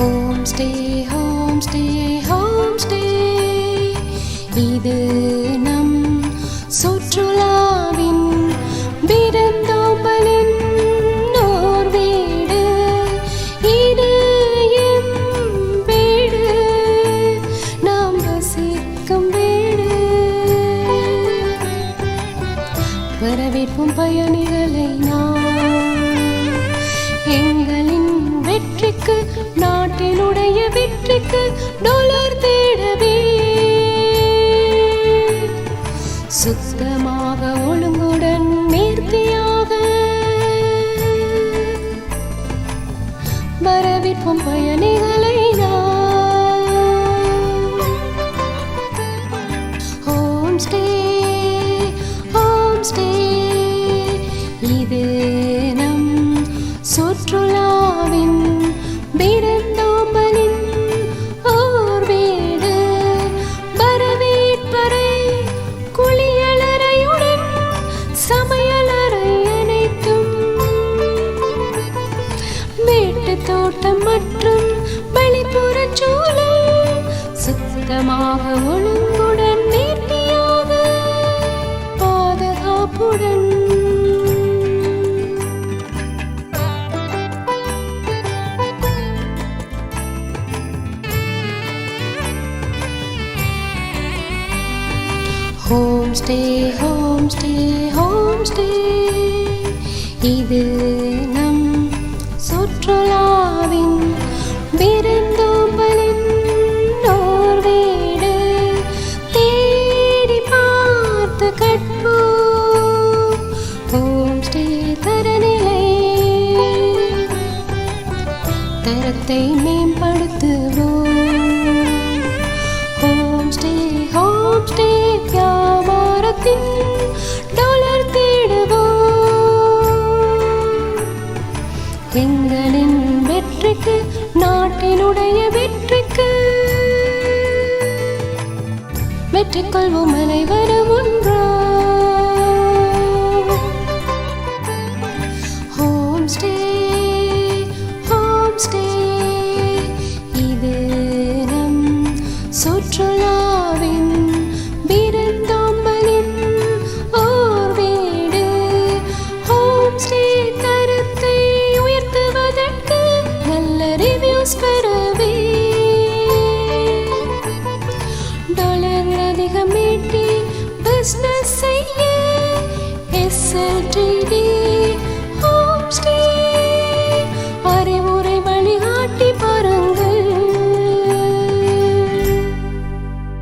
Home stay home stay home stay இது நம் சுற்றுலாவின் விருந்தோம்பலின் நோர் வீடு. இது எம் வீடு. நாம் வசிக்கும் வீடு. வரவேற்பும் பயணிகளை நாம் எங்களின் வெற்றிக்கு உடைய வெற்றிக்கு டொலர் தேடவே. சுத்தமாக ஒழுங்குடன் நேர்த்தியாக வரவேற்பும் பயணிகளை ஹோம் ஸ்டே ஹோம் ஸ்டே இது நம் சுற்றுலாவின் விருந்தோம்பலின் தோட்டம் மற்றும் வெளிப்புற சூழல் சுத்தமாக ஒழுங்குடன் நேர்த்தியாக பாதுகாப்புடன். Home stay home stay home stay. இது நம் சுற்றுலா பார்த்து கற்போம் ஹோம் தரநிலை தரத்தை மேம்படுத்துவோம். ஹோம் ஸ்டே ஹோம் ஸ்டே வியாபாரத்தின் மாற்றிக்கொள்வோம் அனைவரும் ஒன்றா